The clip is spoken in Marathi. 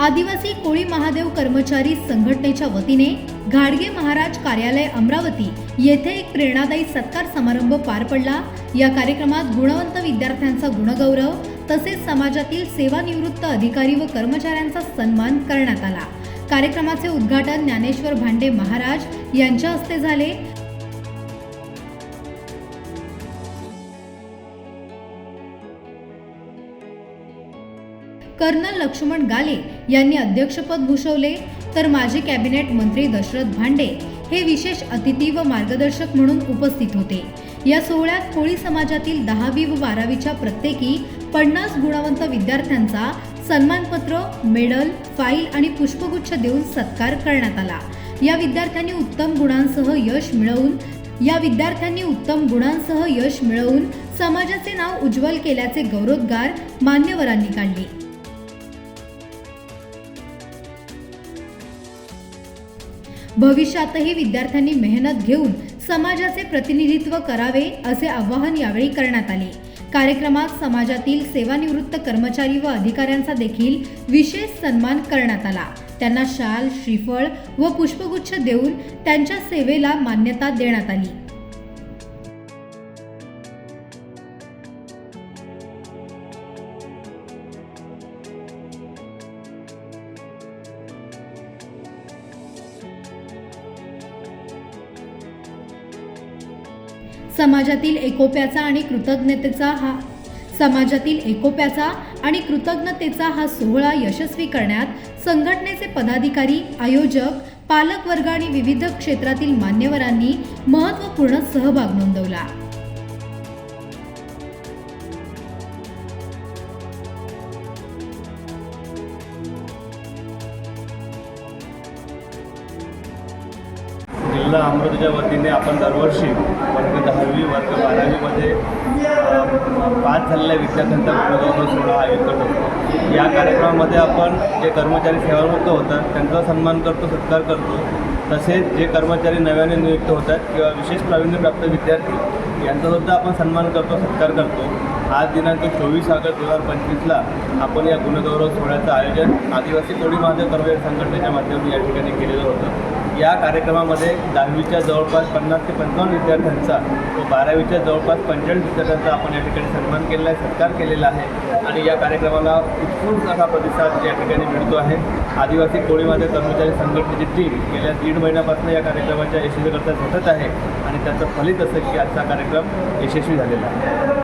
आदिवासी कोळी महादेव कर्मचारी संघटनेच्या वतीने घाडगे महाराज कार्यालय अमरावती येथे एक प्रेरणादायी सत्कार समारंभ पार पडला. या कार्यक्रमात गुणवंत विद्यार्थ्यांचा गुणगौरव तसेच समाजातील सेवानिवृत्त अधिकारी व कर्मचाऱ्यांचा सन्मान करण्यात आला. कार्यक्रमाचे उद्घाटन ज्ञानेश्वर भांडे महाराज यांच्या हस्ते झाले. कर्नल लक्ष्मण गाले यांनी अध्यक्षपद भूषवले. तर माजी कॅबिनेट मंत्री दशरथ भांडे हे विशेष अतिथी व मार्गदर्शक म्हणून उपस्थित होते. या सोहळ्यात कोळी समाजातील दहावी व बारावीच्या प्रत्येकी पन्नास गुणवंत विद्यार्थ्यांचा सन्मानपत्र मेडल फाईल आणि पुष्पगुच्छ देऊन सत्कार करण्यात आला. या विद्यार्थ्यांनी उत्तम गुणांसह यश मिळवून या विद्यार्थ्यांनी उत्तम गुणांसह यश मिळवून समाजाचे नाव उज्ज्वल केल्याचे गौरवोद्गार मान्यवरांनी काढले. भविष्यातही विद्यार्थ्यांनी मेहनत घेऊन समाजाचे प्रतिनिधित्व करावे असे आवाहन यावेळी करण्यात आले. कार्यक्रमात समाजातील सेवानिवृत्त कर्मचारी व अधिकाऱ्यांचा देखील विशेष सन्मान करण्यात आला. त्यांना शाल श्रीफळ व पुष्पगुच्छ देऊन त्यांच्या सेवेला मान्यता देण्यात आली. समाजातील एकोप्याचा आणि कृतज्ञतेचा हा समाजातील एकोप्याचा आणि कृतज्ञतेचा हा सोहळा यशस्वी करण्यात संघटनेचे पदाधिकारी आयोजक पालकवर्ग आणि विविध क्षेत्रातील मान्यवरांनी महत्त्वपूर्ण सहभाग नोंदवला. जिल्हा अमरावतीच्या वतीने आपण दरवर्षी वर्ग दहावी वर्ग बारावीमध्ये अ, पास झालेल्या विद्यार्थ्यांचा गुणगौरव सोहळा आयोजित करतो या कार्यक्रमामध्ये आपण जे कर्मचारी सेवामुक्त होतात त्यांचा सन्मान करतो सत्कार करतो. तसेच जे कर्मचारी नव्याने नियुक्त होतात किंवा विशेष प्रावीण्यप्राप्त विद्यार्थी यांचासुद्धा आपण सन्मान करतो सत्कार करतो. आज दिनांक चोवीस ऑगस्ट दोन हजार पंचवीसला आपण या गुणगौरव सोहळ्याचं आयोजन आदिवासी कोळी महादेव कर्मचारी संघटनेच्या माध्यमातून या ठिकाणी केलेलं होतं. या कार्यक्रमामध्ये दहावीच्या जवळपास पन्नास ते पंचावन्न विद्यार्थ्यांचा व बारावीच्या जवळपास पंचेचाळीस विद्यार्थ्यांचा आपण या ठिकाणी सन्मान केलेला आहे सत्कार केलेला आहे. आणि या कार्यक्रमाला उत्स्फूर्त असा प्रतिसाद या ठिकाणी मिळतो आहे. आदिवासी कोळीमध्ये कर्मचारी संघटनेची टीम गेल्या दीड महिन्यापासून या कार्यक्रमाच्या यशस्वीकरता झटत आहे आणि त्याचं फलित असं की आजचा कार्यक्रम यशस्वी झालेला आहे.